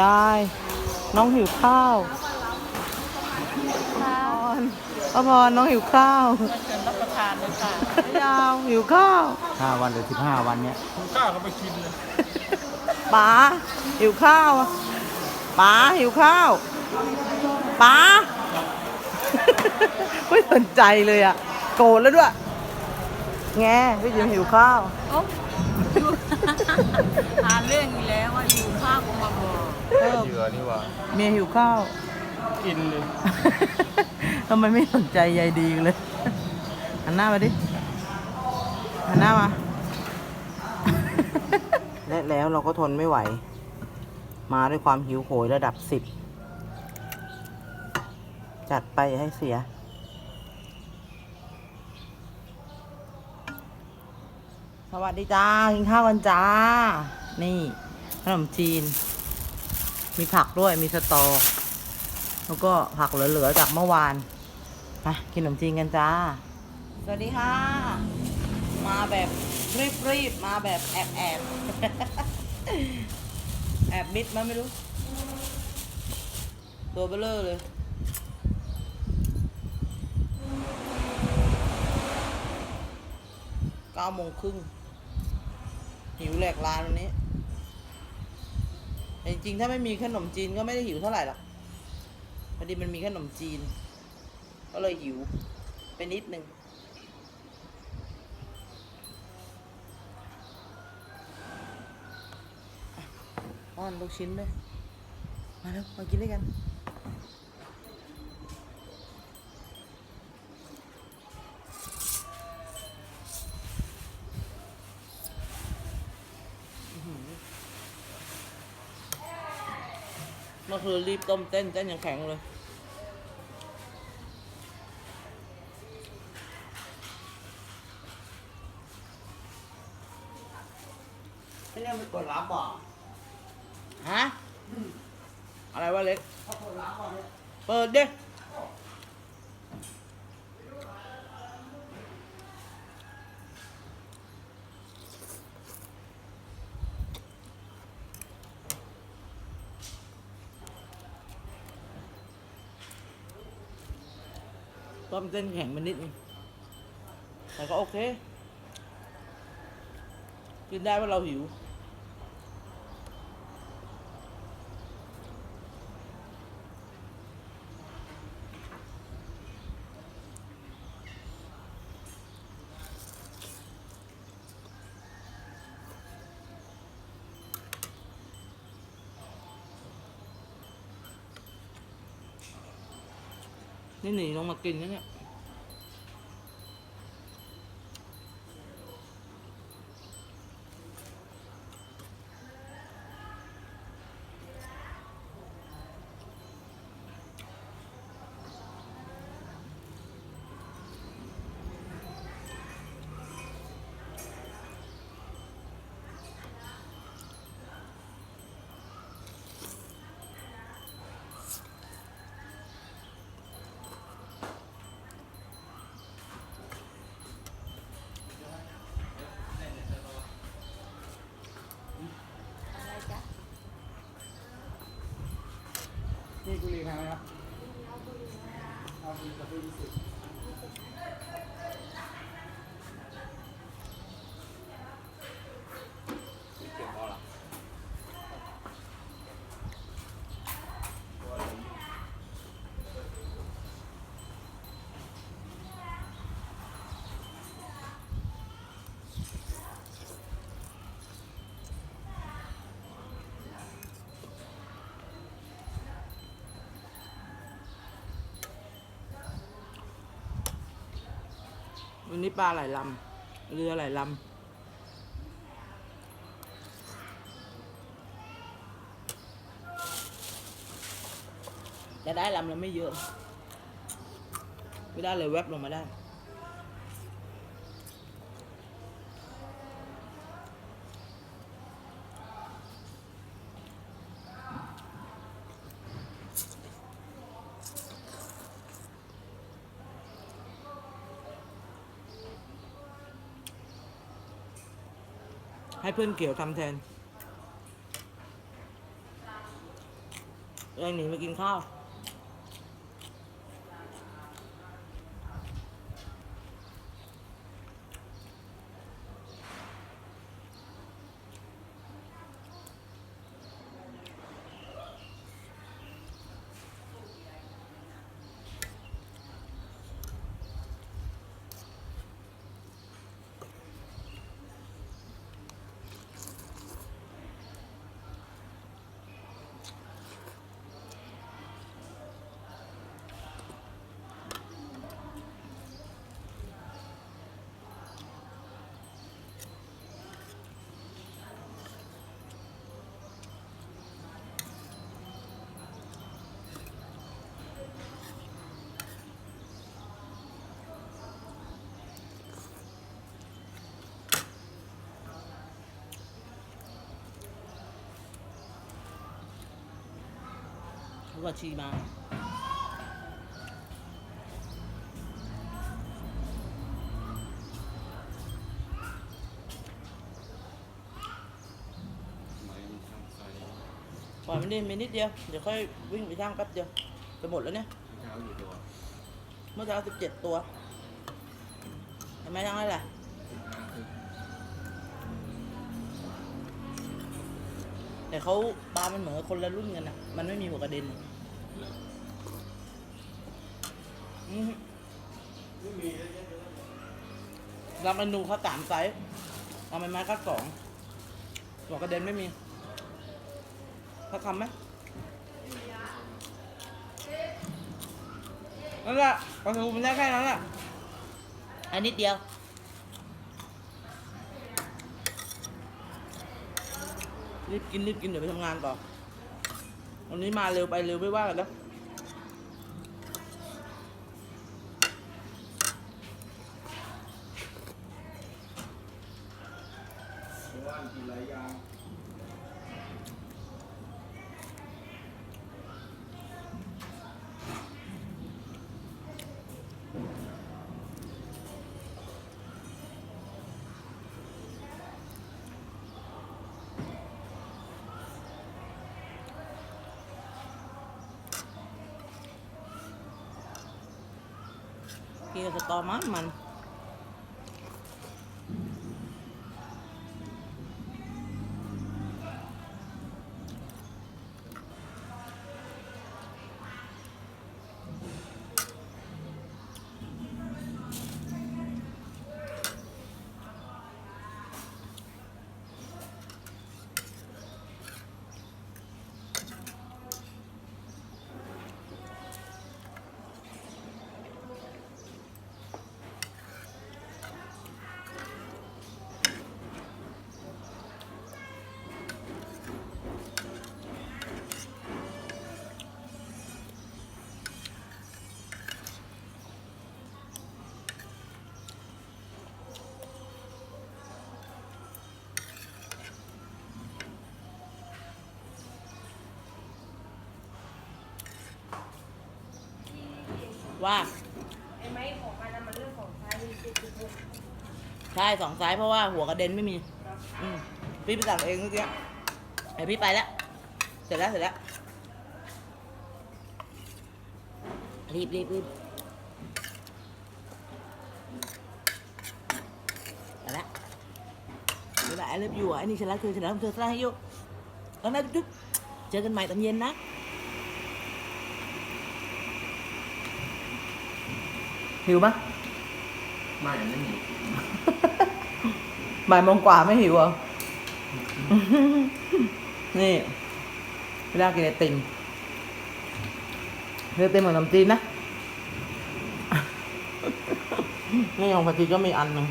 ยาย น้องหิวข้าวค่ะพรป้าพรน้องหิวข้าวเชิญรับประทานเลยค่ะยาวหิวข้าวห้าวันหรือสิบห้าวันเนี้ยข้าวก็ไปกินเลยป๋าหิวข้าวอะป๋าหิวข้าวป๋าไม่สนใจเลยอะ โกรธแล้วด้วย แงพี่จิมหิวข้าวโอ้หาเรื่องอยู่แล้วว่าอยู่ข้าวก็มาบอก เออเหยื่อนี่ว่าเมียหิวข้าว กินเลยทำไมไม่สนใจยายดีเลยหันหน้ามาดิหันหน้ามา และแล้วเราก็ทนไม่ไหว มาด้วยความหิวโหยระดับสิบ จัดไปอย่าให้เสีย สวัสดีจ้ากินข้าวกันจ้า นี่ ขนมจีน มีผักด้วยมีสตอ แล้วก็ผักเหลือๆจากเมื่อวานไปกินขนมจีนกันจ้า สวัสดีค่ะ มาแบบรีบๆมาแบบแอบแอบๆแอบมิดมาไม่รู้ ตัวเบลเลอร์เลยเก้าโมงครึ่งหิวแหลกลานวันนี้ แต่จริงๆถ้าไม่มีขนมจีนก็ไม่ได้หิวเท่าไหร่หรอกพอดีมันมีขนมจีน ก็เลยหิวไปนิดนึงอ้อนลูกชิ้นด้วยมาแล้วมากินด้วยกัน เมื่อคืนรีบต้มเต้นเต้นยังแข็งเลย ไม่ได้ไปกดรับบ่ฮะ อะไรวะเล็กเปิดดิ ต้มเส้นแข็งไปนิดนึงแต่ก็โอเค กินได้ว่าเราหิว นี่หนีลงมากินนะเนี่ย บุรีแพงไหมครับ วันนี้ปลาหลายลำ เรือหลายลำจะได้ลำแล้วไม่เยอะ ไม่ได้เลยแวบลงมาได้ ให้เพื่อนเกี่ยวทำแทนเรื่งหนีมากินข้าว เขาก็ชีมาปล่อยมันดิมีนิดเดียว เดี๋ยวค่อยวิ่งไปช่างแป๊บเดียวจะหมดแล้วเนี่ย เช้าอยู่ตัวเมื่อเช้าสิบเจ็ดตัวเห็นไหมช่างอะไรแต่เขาปลามันเหมือนคนละรุ่นกันอนะมันไม่มีหัวกระเด็นอือ ราเมนูเขาสามไซส์เอาไม้ไม้ก็สองหัวกระเด็นไม่มีถ้าคำไหมนั่นแหละปลาทูมันได้แค่นั้นแหละอันนิดเดียวรีบกินรีบกินเดี๋ยวไปทำงานต่อวันนี้มาเร็วไปเร็วไม่ว่ากันแล้วว่านกินหลายอย่าง กินกับสตอมันมัน ว่าใช่สองซ้ายเพราะว่าหัวกระเด็นไม่มี อืมพี่ไปสั่งเองเมื่อกี้ไอพี่ไปแล้ว เสร็จแล้วเสร็จแล้ว รีบรีบรีบไปแล้วเวลาไอ้เลิฟอยู่อะไอ้นี่ฉันรักเธอฉันรักเธอฉันรักให้ยู่แล้วนะจุ๊บเจอกันใหม่ตอนเย็นนะ หิวปะไม่ไม่มีบ่ายโมงกว่าไม่หิวเหรอนี่เวลากินไอติมไอติมเหมือนขนมจีนนะ นี่ของพัทีก็มีอันหนึ่ง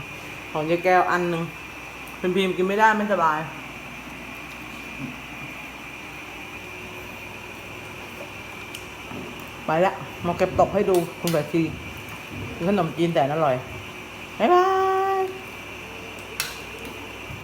ของยายแก้วอันหนึ่งเป็นพิมพ์กินไม่ได้ไม่สบายไปละมาเก็บตกให้ดูคุณแบบที ขนมจีนแต่นอร่อย บ๊ายบาย